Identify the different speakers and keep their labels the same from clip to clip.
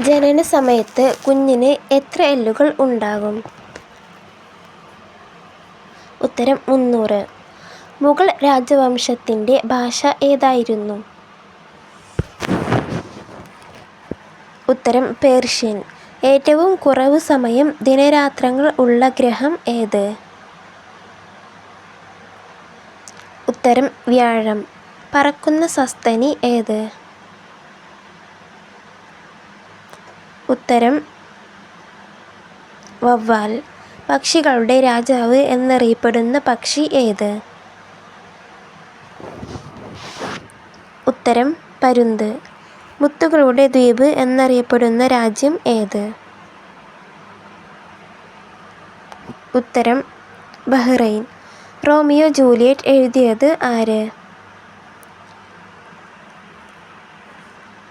Speaker 1: ജനന സമയത്ത് കുഞ്ഞിന് എത്ര എല്ലുകൾ ഉണ്ടാകും? ഉത്തരം മുന്നൂറ്. മുഗൾ രാജവംശത്തിന്റെ ഭാഷ ഏതായിരുന്നു? ഉത്തരം പേർഷ്യൻ. ഏറ്റവും കുറവ് സമയം ദിനരാത്രങ്ങൾ ഉള്ള ഗ്രഹം ഏത്? ഉത്തരം വ്യാഴം. പറക്കുന്ന സസ്തനി ഏത്? ഉത്തരം വവ്വാൽ. പക്ഷികളുടെ രാജാവ് എന്നറിയപ്പെടുന്ന പക്ഷി ഏത്? ഉത്തരം പരുന്ത്. മുത്തുകളുടെ ദ്വീപ് എന്നറിയപ്പെടുന്ന രാജ്യം ഏത്? ഉത്തരം ബഹ്റൈൻ. റോമിയോ ജൂലിയറ്റ് എഴുതിയത് ആര്?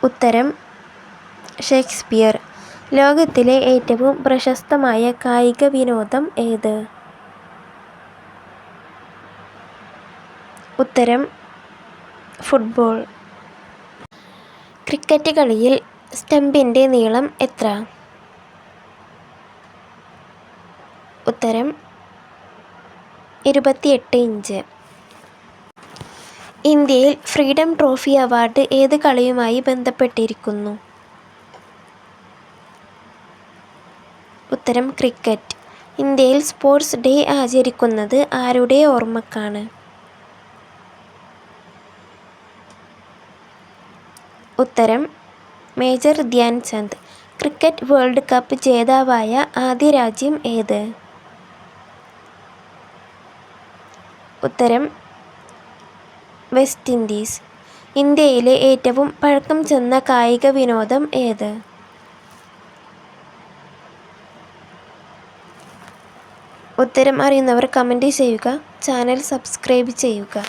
Speaker 1: ഉത്തരം ഷേക്സ്പിയർ. ലോകത്തിലെ ഏറ്റവും പ്രശസ്തമായ കായിക വിനോദം ഏത്? ഉത്തരം ഫുട്ബോൾ. ക്രിക്കറ്റ് കളിയിൽ സ്റ്റമ്പിന്റെ നീളം എത്ര? ഉത്തരം ഇരുപത്തിയെട്ട് ഇഞ്ച്. ഇന്ത്യയിൽ ഫ്രീഡം ട്രോഫി അവാർഡ് ഏത് കളിയുമായി ബന്ധപ്പെട്ടിരിക്കുന്നു? ഉത്തരം ക്രിക്കറ്റ്. ഇന്ത്യയിൽ സ്പോർട്സ് ഡേ ആചരിക്കുന്നത് ആരുടെ ഓർമ്മക്കാണ്? ഉത്തരം major Dhyan Chand cricket world cup ജേതാവായ ആദ്യ രാജ്യം ഏത്? ഉത്തരം വെസ്റ്റ് ഇൻഡീസ്. ഇന്ത്യയിലെ ഏറ്റവും പഴക്കം ചെന്ന കായിക വിനോദം ഏത്? ഉത്തരം അറിയുന്നവർ കമന്റ് ചെയ്യുക. ചാനൽ സബ്സ്ക്രൈബ് ചെയ്യുക.